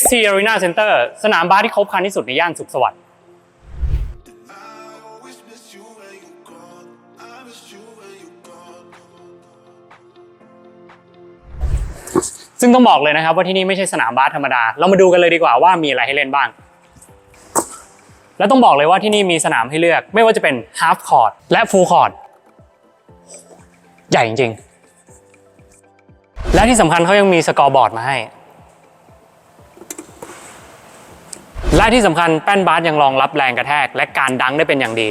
SC Arena Center สนามบาสที่ครบครันที่สุดในย่านสุขสวัสดิ์ซึ่งต้องบอกเลยนะครับว่าที่นี่ไม่ใช่สนามบาสธรรมดา เรามาดูกันเลยดีกว่าว่ามีอะไรให้เล่นบ้าง แล้วต้องบอกเลยว่าที่นี่มีสนามให้เลือก ไม่ว่าจะเป็น half court และ full court ใหญ่จริง ๆ และที่สำคัญเขายังมีสกอร์บอร์ดมาให้ และที่สำคัญแป้นบาสยังรองรับแรงกระแทก และการดังได้เป็นอย่างดี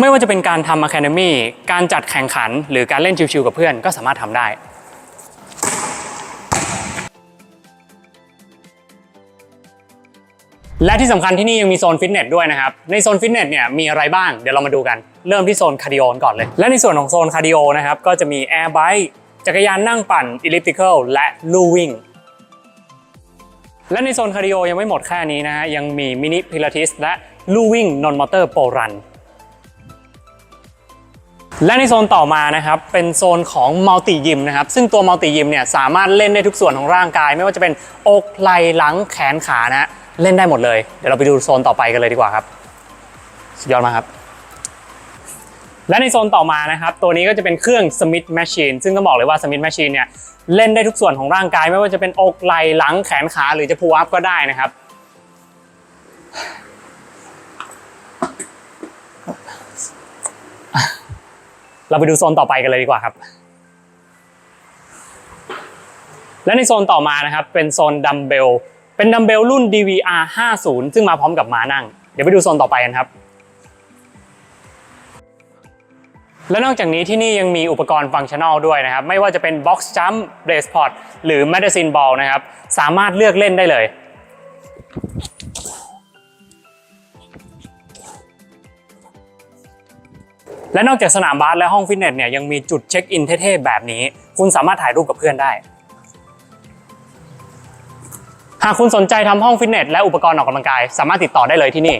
ไม่ว่าจะเป็นการทำ Academy การจัดแข่งขัน หรือการเล่นชิวๆกับเพื่อนก็สามารถทำได้และที่สำคัญที่นี่ยังมีโซนฟิตเนสด้วยนะครับ ในโซนฟิตเนสเนี่ยมีอะไรบ้าง เดี๋ยวเรามาดูกัน เริ่มที่โซนคาร์ดิโอก่อนเลย และในส่วนของโซนคาร์ดิโอนะครับ ก็จะมีแอร์ไบค์ จักรยานนั่งปั่น elliptical และลู่วิ่ง และในโซนคาร์ดิโอยังไม่หมดแค่นี้นะฮะ ยังมีมินิพิลาทิสและลู่วิ่งนอนมอเตอร์โปรรัน และในโซนต่อมานะครับ เป็นโซนของมัลติยิมนะครับ ซึ่งตัวมัลติยิมเนี่ยสามารถเล่นได้ทุกส่วนของร่างกาย ไม่ว่าจะเป็นอกไหล่หลังแขนขานะฮะเล่นได้หมดเลย เดี๋ยวเราไปดูโซนต่อไปกันเลยดีกว่าครับ สุดยอดมากครับ และในโซนต่อมานะครับ ตัวนี้ก็จะเป็นเครื่อง Smith Machine ซึ่งต้องบอกเลยว่า Smith Machine เนี่ยเล่นได้ทุกส่วนของร่างกาย ไม่ว่าจะเป็นอกไหล่หลังแขนขาหรือจะพูอัพก็ได้นะครับ เราไปดูโซนต่อไปกันเลยดีกว่าครับ และในโซนต่อมานะครับ เป็นโซนดัมเบลเป็นดัมเบลรุ่น DVR 50ซึ่งมาพร้อมกับมานั่ง เดี๋ยวไปดูโซนต่อไปกันครับ และนอกจากนี้ที่นี่ยังมีอุปกรณ์ฟังชั่นอลด้วยนะครับ ไม่ว่าจะเป็น Box Jump Brace Pot หรือ Magazine Ball นะครับ สามารถเลือกเล่นได้เลย และนอกจากสนามบาสและห้องฟิตเนสเนี่ยยังมีจุดเช็คอินเท่ๆแบบนี้ คุณสามารถถ่ายรูปกับเพื่อนได้ หากคุณสนใจทำห้องฟิตเนสและอุปกรณ์ออกกำลังกาย สามารถติดต่อได้เลยที่นี่